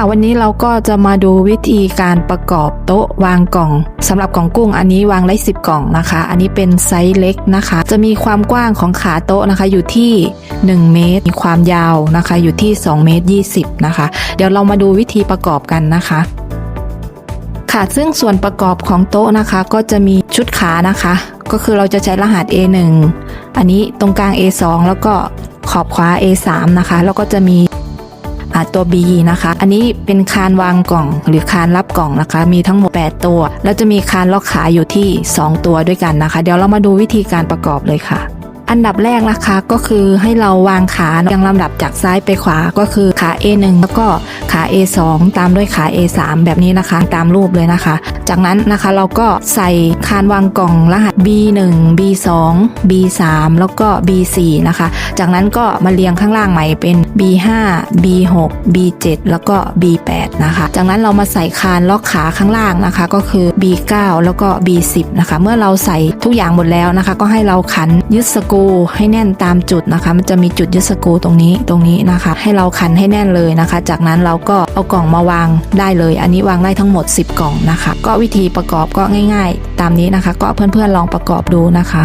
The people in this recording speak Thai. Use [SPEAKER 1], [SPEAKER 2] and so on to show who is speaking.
[SPEAKER 1] ค่ะวันนี้เราก็จะมาดูวิธีการประกอบโต๊ะวางกล่องสำหรับกล่องกุ้งอันนี้วางได้10 กล่องนะคะ อันนี้เป็นไซส์เล็กนะคะ จะมีความกว้างของขาโต๊ะนะคะอยู่ที่ 1 เมตร มีความยาวนะคะอยู่ที่ 2 เมตร 20 นะคะ เดี๋ยวเรามาดูวิธีประกอบกันนะคะค่ะซึ่งส่วนประกอบของโต๊ะนะคะ ก็จะมีชุดขานะคะ ก็คือเราจะใช้รหัส A1 อันนี้ตรงกลาง A2 แล้วก็ขอบขวา A3 นะคะ แล้วก็จะมี ตัว B นะคะ อันนี้เป็นคานวางกล่อง หรือคานรับกล่องนะคะ มีทั้งหมด 8 ตัว แล้วจะมีคานล็อกขาอยู่ที่ 2 ตัวด้วยกันนะคะ เดี๋ยวเรามาดูวิธีการประกอบเลยค่ะ อันดับแรกนะคะก็คือให้เราวางขาเรียงลำดับจากซ้ายไปขวาก็คือขา A1 แล้วก็ขา A2 ตามด้วยขา A3 แบบนี้นะคะ ตามรูปเลยนะคะ จากนั้นนะคะเราก็ใส่คานวางกล่องรหัส B1 B2 B3 แล้วก็ B4 นะคะ จากนั้นก็มาเรียงข้างล่างใหม่เป็น B5 B6 B7 แล้วก็ B8 นะคะ จากนั้นเรามาใส่คานล็อกขาข้างล่างนะคะ ก็คือ B9 แล้วก็ B10 นะคะ เมื่อเราใส่ทุกอย่างหมดแล้วนะคะ ก็ให้เราขันยึดสกูรูให้แน่นตามจุดนะคะ มันจะมีจุดยึดสกรูตรงนี้ตรงนี้นะคะ ให้เราคันให้แน่นเลยนะคะ จากนั้นเราก็เอากล่องมาวางได้เลย อันนี้วางได้ทั้งหมด 10 กล่องนะคะ ก็วิธีประกอบก็ง่าย ๆ ตามนี้นะคะ ก็เพื่อนๆลองประกอบดูนะคะ